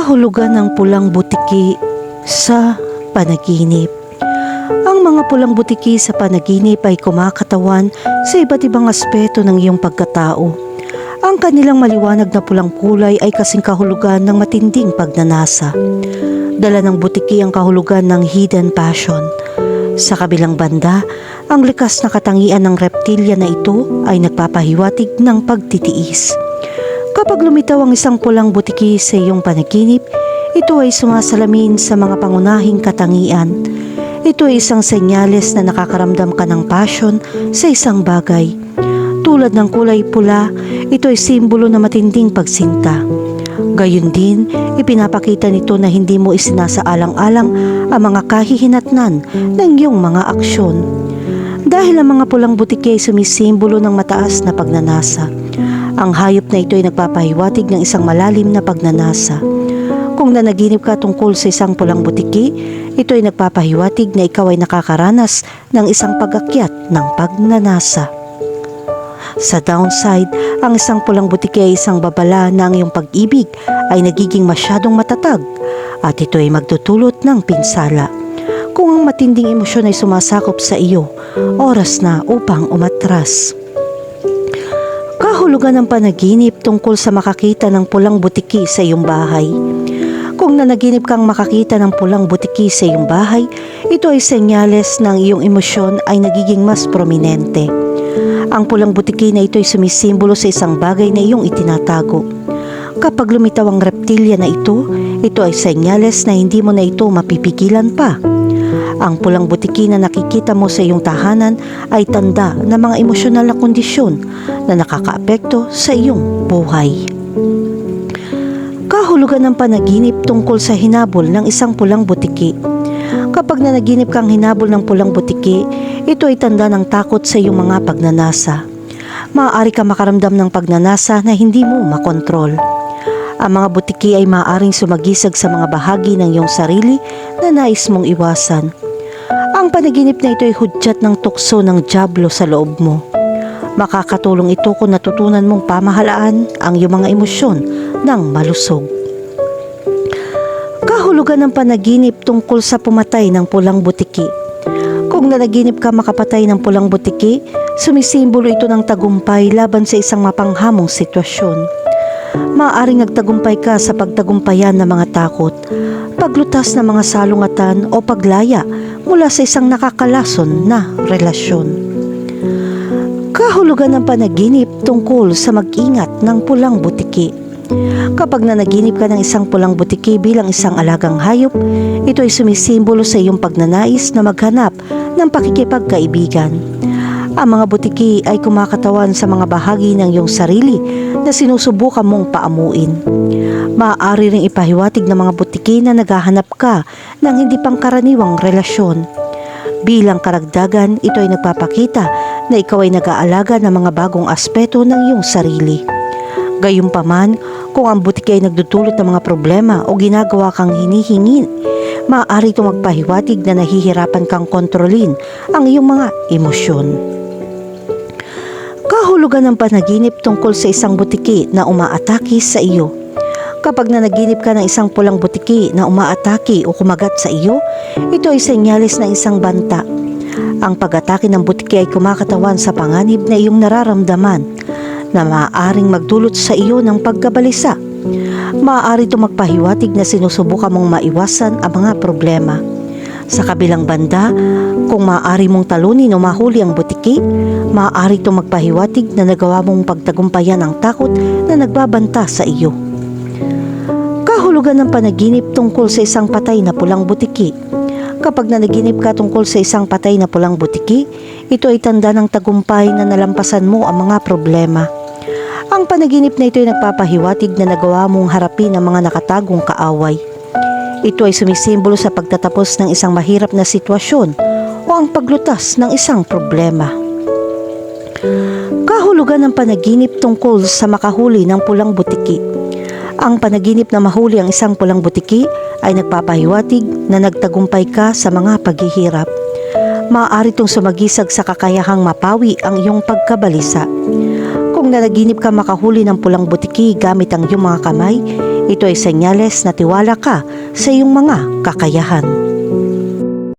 Kahulugan ng pulang butiki sa panaginip. Ang mga pulang butiki sa panaginip ay kumakatawan sa iba't ibang aspeto ng iyong pagkatao. Ang kanilang maliwanag na pulang kulay ay kasing kahulugan ng matinding pagnanasa. Dala ng butiki ang kahulugan ng hidden passion. Sa kabilang banda, ang likas na katangian ng reptilya na ito ay nagpapahiwatig ng pagtitiis. Kapag lumitaw ang isang pulang butiki sa iyong panaginip, ito ay sumasalamin sa mga pangunahing katangian. Ito ay isang senyales na nakakaramdam ka ng passion sa isang bagay. Tulad ng kulay pula, ito ay simbolo na matinding pagsinta. Gayun din, ipinapakita nito na hindi mo isinasaalang-alang ang mga kahihinatnan ng iyong mga aksyon. Dahil ang mga pulang butiki ay sumisimbolo ng mataas na pagnanasa. Ang hayop na ito ay nagpapahiwatig ng isang malalim na pagnanasa. Kung nanaginip ka tungkol sa isang pulang butiki, ito ay nagpapahiwatig na ikaw ay nakakaranas ng isang pagakyat ng pagnanasa. Sa downside, ang isang pulang butiki ay isang babala na ang iyong pag-ibig ay nagiging masyadong matatag at ito ay magdudulot ng pinsala. Kung ang matinding emosyon ay sumasakop sa iyo, oras na upang umatras. Kahulugan ng panaginip tungkol sa makakita ng pulang butiki sa iyong bahay. Kung nanaginip kang makakita ng pulang butiki sa iyong bahay, ito ay senyales ng iyong emosyon ay nagiging mas prominente. Ang pulang butiki na ito ay sumisimbolo sa isang bagay na iyong itinatago. Kapag lumitaw ang reptilya na ito, ito ay senyales na hindi mo na ito mapipigilan pa. Ang pulang butiki na nakikita mo sa iyong tahanan ay tanda ng mga emosyonal na kondisyon na nakakaapekto sa iyong buhay. Kahulugan ng panaginip tungkol sa hinabol ng isang pulang butiki. Kapag nanaginip kang hinabol ng pulang butiki, ito ay tanda ng takot sa iyong mga pagnanasa. Maaari ka makaramdam ng pagnanasa na hindi mo makontrol. Ang mga butiki ay maaaring sumagisag sa mga bahagi ng iyong sarili na nais mong iwasan. Ang panaginip na ito ay hudyat ng tukso ng jablo sa loob mo. Makakatulong ito kung natutunan mong pamahalaan ang iyong mga emosyon ng malusog. Kahulugan ng panaginip tungkol sa pumatay ng pulang butiki. Kung nanaginip ka makapatay ng pulang butiki, sumisimbolo ito ng tagumpay laban sa isang mapanghamong sitwasyon. Maaaring nagtagumpay ka sa pagtagumpayan ng mga takot, paglutas ng mga salungatan o paglaya mula sa isang nakakalason na relasyon. Kahulugan ng panaginip tungkol sa mag-ingat ng pulang butiki. Kapag nanaginip ka ng isang pulang butiki bilang isang alagang hayop, ito ay sumisimbolo sa iyong pagnanais na maghanap ng pakikipagkaibigan. Ang mga butiki ay kumakatawan sa mga bahagi ng iyong sarili na sinusubukan mong paamuin. Maaari ring ipahiwatig ng mga butiki na naghahanap ka ng hindi pangkaraniwang relasyon. Bilang karagdagan, ito ay nagpapakita na ikaw ay nag-aalaga ng mga bagong aspeto ng iyong sarili. Gayunpaman, kung ang butiki ay nagdudulot ng mga problema o ginagawa kang hinihingi, maaari itong magpahiwatig na nahihirapan kang kontrolin ang iyong mga emosyon. Kahulugan ng panaginip tungkol sa isang butiki na umaatake sa iyo. Kapag nanaginip ka ng isang pulang butiki na umaatake o kumagat sa iyo, ito ay senyales ng isang banta. Ang pag-atake ng butiki ay kumakatawan sa panganib na iyong nararamdaman na maaaring magdulot sa iyo ng pagkabalisa. Maaari ito magpahiwatig na sinusubukan mong maiwasan ang mga problema. Sa kabilang banda, kung maaari mong talunin o mahuli ang butiki, maaari itong magpahiwatig na nagawa mong pagtagumpayan ang takot na nagbabanta sa iyo. Kahulugan ng panaginip tungkol sa isang patay na pulang butiki. Kapag nanaginip ka tungkol sa isang patay na pulang butiki, ito ay tanda ng tagumpay na nalampasan mo ang mga problema. Ang panaginip na ito ay nagpapahiwatig na nagawa mong harapin ang mga nakatagong kaaway. Ito ay sumisimbolo sa pagtatapos ng isang mahirap na sitwasyon o ang paglutas ng isang problema. Kahulugan ng panaginip tungkol sa makahuli ng pulang butiki. Ang panaginip na mahuli ang isang pulang butiki ay nagpapahiwatig na nagtagumpay ka sa mga paghihirap. Maaari itong sumagisag sa kakayahang mapawi ang iyong pagkabalisa. Kung nanaginip ka makahuli ng pulang butiki gamit ang iyong mga kamay, Ito ay senyales na tiwala ka sa iyong mga kakayahan.